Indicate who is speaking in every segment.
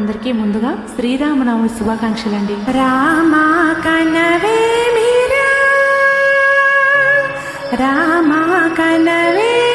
Speaker 1: అందరికీ ముందుగా శ్రీరామనవమి శుభాకాంక్షలండి.
Speaker 2: రామా కనవే మీరా? రామా కనవే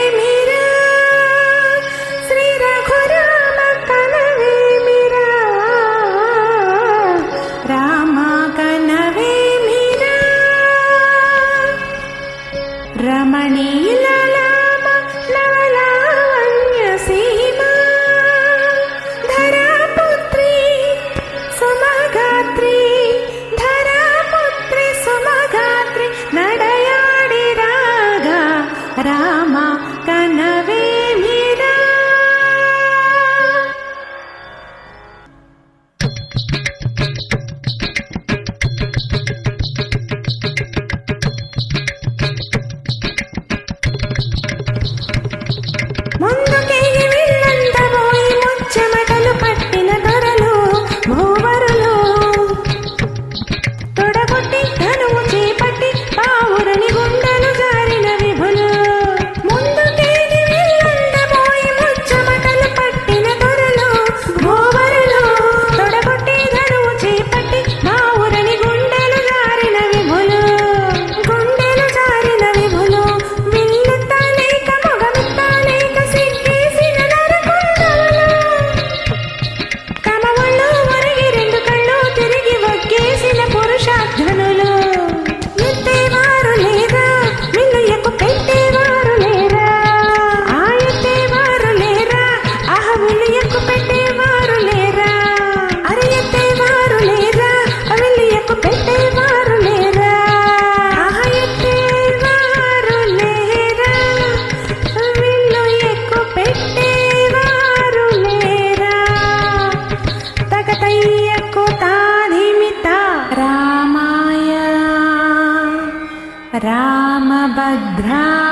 Speaker 2: रामभद्राय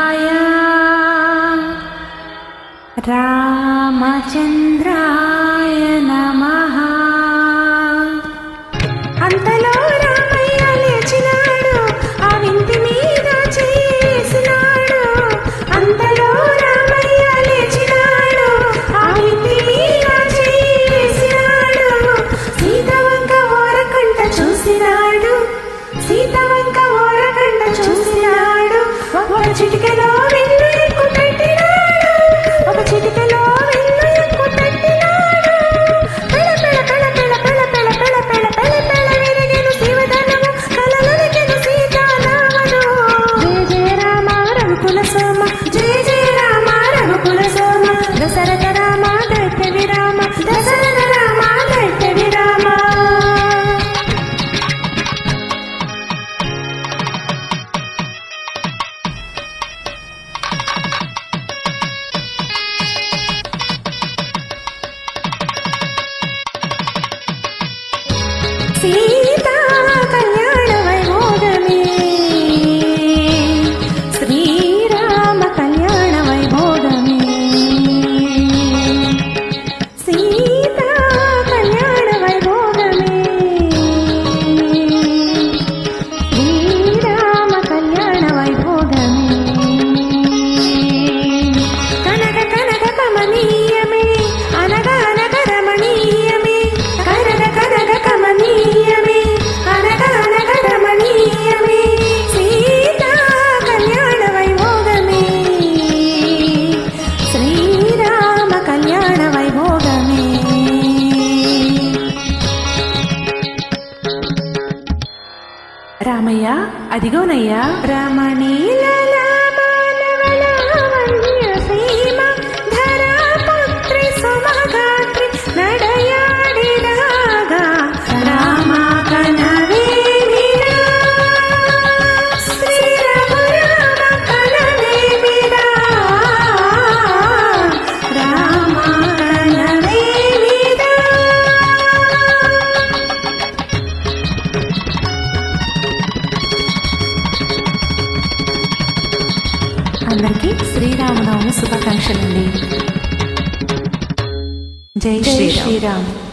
Speaker 2: रामचन्द्रा రామయ్య
Speaker 1: అదిగోనయ్యా. రామణీలలా శ్రీరామనవమి శుభాకాంక్షలండి. జై శ్రీరామ్.